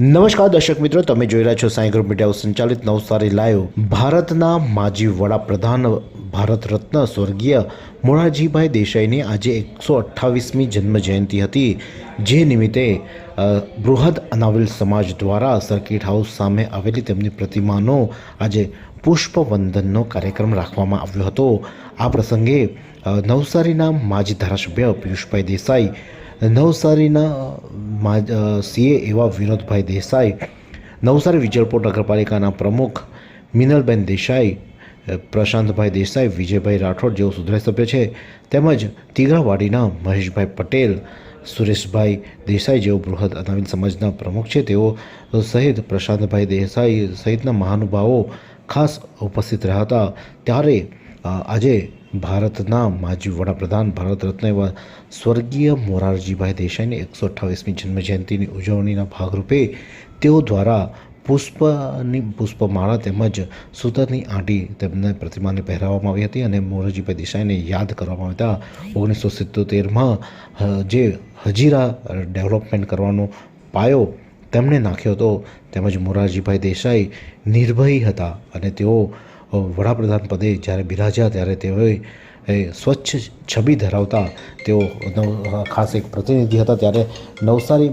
નમસ્કાર દર્શક મિત્રો, તમે જોઈ રહ્યા છો સાંઈ ગ્રુપ મીડિયા સંચાલિત નવસારી લાઈવ. ભારતના માજી વડાપ્રધાન ભારત રત્ન સ્વર્ગીય મોરારજીભાઈ દેસાઈની આજે એકસો અઠ્ઠાવીસમી જન્મ જયંતિ હતી, જે નિમિત્તે બૃહદ અનાવિલ સમાજ દ્વારા સર્કિટ હાઉસ સામે આવેલી તેમની પ્રતિમાનો આજે પુષ્પવંદનનો કાર્યક્રમ રાખવામાં આવ્યો હતો. આ પ્રસંગે નવસારીના માજી ધારાસભ્ય પિયુષભાઈ દેસાઈ નવસારીના મા- સીએ એવા વિનોદભાઈ દેસાઈ, નવસારી વિજલપોર નગરપાલિકાના પ્રમુખ મિનલબેન દેસાઈ પ્રશાંતભાઈ દેસાઈ, વિજયભાઈ રાઠોડ જેઓ સુધારી સભ્ય છે, તેમજ તીગરાવાડીના મહેશભાઈ પટેલ, સુરેશભાઈ દેસાઈ જેઓ બૃહદ અનાવિલ સમાજના પ્રમુખ છે, તેઓ સહિત પ્રશાંતભાઈ દેસાઈ સહિતના મહાનુભાવો ખાસ ઉપસ્થિત રહ્યા હતા. ત્યારે આજે ભારતના માજી વડાપ્રધાન ભારત રત્ન એવા સ્વર્ગીય મોરારજીભાઈ દેસાઈની એકસો અઠ્ઠાવીસમી જન્મજયંતિની ઉજવણીના ભાગરૂપે તેઓ દ્વારા પુષ્પની પુષ્પમાળા તેમજ સૂતરની આંટી તેમને પ્રતિમાને પહેરાવવામાં આવી હતી અને મોરારજીભાઈ દેસાઈને યાદ કરવામાં આવ્યા હતા ઓગણીસો સિત્તોતેરમાં જે હજીરા ડેવલપમેન્ટ કરવાનો પાયો તેમણે નાખ્યો હતો તેમજ મોરારજીભાઈ દેસાઈ નિર્ભય હતા અને તેઓ વડાપ્રધાન પદે જ્યારે બિરાજ્યા ત્યારે તેઓએ, એ, સ્વચ્છ છબી ધરાવતા તેઓ ખાસ એક પ્રતિનિધિ હતા. ત્યારે નવસારી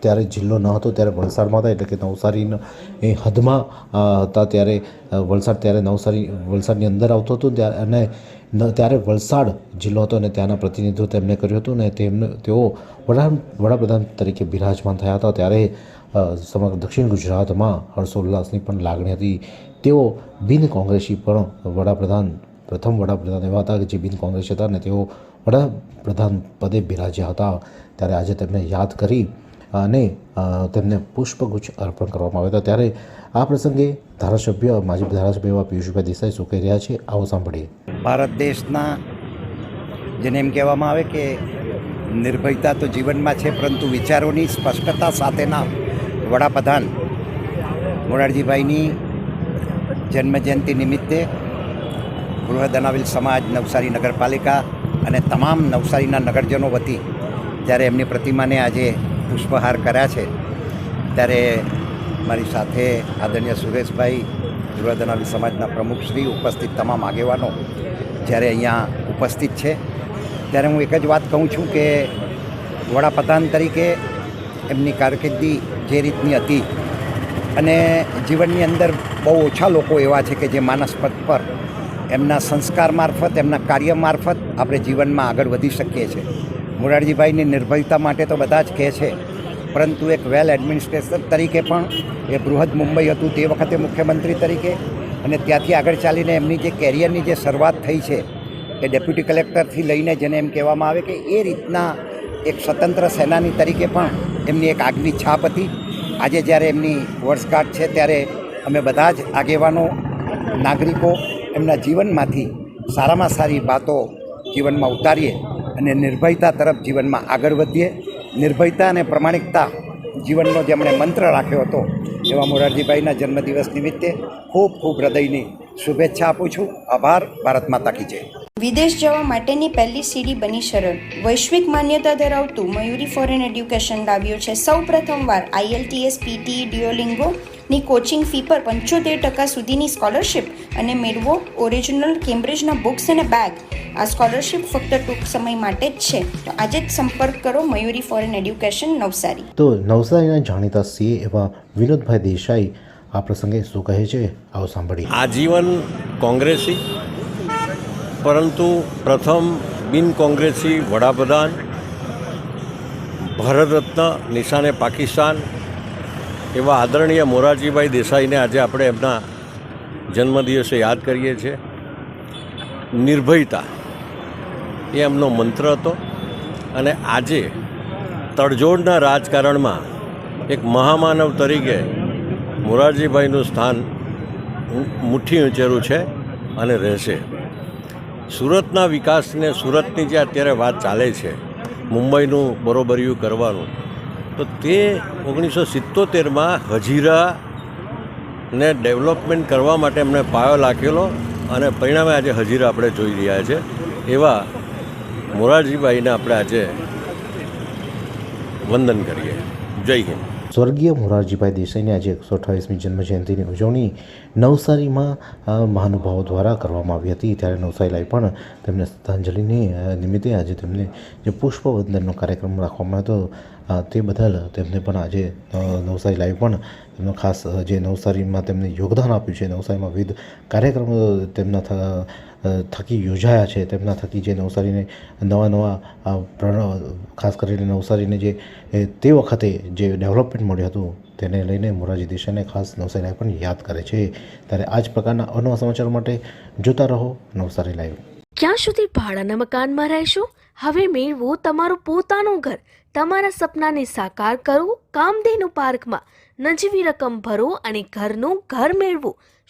ત્યારે જિલ્લો ન હતો, ત્યારે વલસાડમાં હતા, એટલે કે નવસારીનો, એ, હદમાં હતા ત્યારે વલસાડ, ત્યારે નવસારી, વલસાડની અંદર આવતો હતો. ત્યારે અને ત્યારે વલસાડ જિલ્લો હતો અને ત્યાંના પ્રતિનિધિત્વ તેમણે કર્યું હતું અને તેમને, તેઓ વડા, વડાપ્રધાન તરીકે બિરાજમાન થયા હતા. ત્યારે સમગ્ર દક્ષિણ ગુજરાતમાં હર્ષોલ્લાસની પણ લાગણી હતી. તેઓ બિન કોંગ્રેસી પણ વડાપ્રધાન, પ્રથમ વડાપ્રધાન એવા હતા કે જે બિન કોંગ્રેસ હતા અને તેઓ વડાપ્રધાન પદે બિરાજ્યા હતા. ત્યારે આજે તેમને યાદ કરી અને તેમને પુષ્પગુચ્છ અર્પણ કરવામાં આવ્યા હતા. ત્યારે આ પ્રસંગે ધારાસભ્ય, માજી ધારાસભ્ય એવા પિયુષભાઈ દેસાઈ શું કહી રહ્યા છે? આવો સાંભળીએ. ભારત દેશના જેને એમ કહેવામાં આવે કે નિર્ભયતા તો જીવનમાં છે, પરંતુ વિચારોની સ્પષ્ટતા સાથેના વડાપ્રધાન મોરારજીભાઈની જન્મજયંતિ નિમિત્તે બૃહદ અનાવિલ સમાજ નવસારી નગરપાલિકા અને તમામ નવસારીના નગરજનો વતી જ્યારે એમની પ્રતિમાને આજે પુષ્પહાર કર્યા છે, ત્યારે મારી સાથે આદરણીય સુરેશભાઈ બૃહદ અનાવિલ સમાજના પ્રમુખશ્રી ઉપસ્થિત તમામ આગેવાનો જ્યારે અહીંયા ઉપસ્થિત છે. ત્યારે હું એક જ વાત કહું છું કે વડાપ્રધાન તરીકે એમની કારકિર્દી જે રીતની હતી અને જીવનની અંદર બહુ ઓછા લોકો એવા છે કે જે માનસ પદ પર એમના સંસ્કાર મારફત, એમના કાર્ય મારફત આપણે જીવનમાં આગળ વધી શકીએ છીએ. મોરારજીભાઈની નિર્ભયતા માટે તો બધા જ કહે છે, પરંતુ એક વેલ એડમિનિસ્ટ્રેશન તરીકે પણ, એ બૃહદ મુંબઈ હતું તે વખતે મુખ્યમંત્રી તરીકે, અને ત્યાંથી આગળ ચાલીને એમની જે કેરિયરની જે શરૂઆત થઈ છે, એ ડેપ્યુટી કલેક્ટરથી લઈને જેને એમ કહેવામાં આવે કે એ રીતના એક સ્વતંત્ર સેનાની તરીકે પણ એમની એક આગવી છાપ હતી. આજે જ્યારે એમની વર્ષગાંઠ છે ત્યારે અમે બધા જ આગેવાનો, નાગરિકો એમના જીવનમાંથી સારામાં સારી બાતો જીવનમાં ઉતારીએ અને નિર્ભયતા તરફ જીવનમાં આગળ વધીએ. નિર્ભયતા અને પ્રમાણિકતા જીવનનો જેમણે મંત્ર રાખ્યો હતો એવા મોરારજીભાઈના જન્મદિવસ નિમિત્તે ખૂબ ખૂબ હૃદયની શુભેચ્છા આપું છું. આભાર. ભારત માતા કી જય. વિદેશ જવા માટેની પહેલી સીડી બની સરળ. વૈશ્વિક માન્યતા ધરાવતું મયુરી ફોરેન એડ્યુકેશન લાવ્યું છે. સૌ પ્રથમવાર આઈએલટીએસ પીટી ડિયોલિંગો ની કોચિંગ ફી પર પંચોતેર ટકા સુધીની સ્કોલરશિપ અને મેળવો ઓરિજિનલ કેમ્બ્રિજના બુક્સ અને બેગ આ સ્કોલરશિપ ફક્ત ટૂંક સમય માટે જ છે. તો આજે જ સંપર્ક કરો મયુરી ફોરેન એડ્યુકેશન નવસારી. તો નવસારીના જાણીતા સીએ એવા વિનોદભાઈ દેસાઈ આ પ્રસંગે શું કહે છે? આવો સાંભળીએ. આજીવન કોંગ્રેસી પરંતુ પ્રથમ બિન કોંગ્રેસી વડાપ્રધાન ભારત રત્ન નિશાને પાકિસ્તાન એવા આદરણીય મોરારજીભાઈ દેસાઈને આજે આપણે એમના જન્મદિવસે યાદ કરીએ છીએ. નિર્ભયતા એ એમનો મંત્ર હતો અને આજે તડજોડના રાજકારણમાં એક મહામાનવ તરીકે મોરારજીભાઈનું સ્થાન મુઠ્ઠી ઉંચેરું છે અને રહેશે. સુરતના વિકાસને સુરતની જે અત્યારે વાત ચાલે છે, મુંબઈનું બરોબરિયું કરવાનું, તો તે ઓગણીસો સિત્તોતેરમાં હજીરાને ડેવલપમેન્ટ કરવા માટે એમણે પાયો લાખેલો અને પરિણામે આજે હજીરા આપણે જોઈ રહ્યા છે. એવા મોરારજીભાઈને આપણે આજે વંદન કરીએ. જય હિન્દ. સ્વર્ગીય મોરારજીભાઈ દેસાઈની આજે એકસો અઠ્ઠાવીસમી જન્મજયંતિની ઉજવણી નવસારીમાં મહાનુભાવો દ્વારા કરવામાં આવી હતી. ત્યારે નવસારી લાઈ પણ તેમને શ્રદ્ધાંજલિની નિમિત્તે આજે તેમને જે પુષ્પવંદનનો કાર્યક્રમ રાખવામાં હતો તે બદલ તેમને પણ આજે નવસારી લાઈવ પણ તેમનો ખાસ જે નવસારીમાં તેમને યોગદાન આપ્યું છે, નવસારીમાં વિવિધ કાર્યક્રમો તેમના થકી યોજાયા છે. તેમના થકી જે નવસારીને નવા નવા ખાસ કરીને નવસારીને જે તે વખતે જે ડેવલપમેન્ટ મળ્યું હતું, તેને લઈને મોરારજી દેસાઈને ખાસ નવસારી પણ યાદ કરે છે. ત્યારે આ જ પ્રકારના અનવા સમાચાર માટે જોતા રહો નવસારી લાઈવ. ક્યાં સુધી ભાડાના મકાનમાં રહેશો? હવે મેળવો તમારું પોતાનું ઘર. તમારા સપનાને સાકાર કરો. કામધેનુ પાર્કમાં નજીવી રકમ ભરો અને ઘરનું ઘર મેળવો.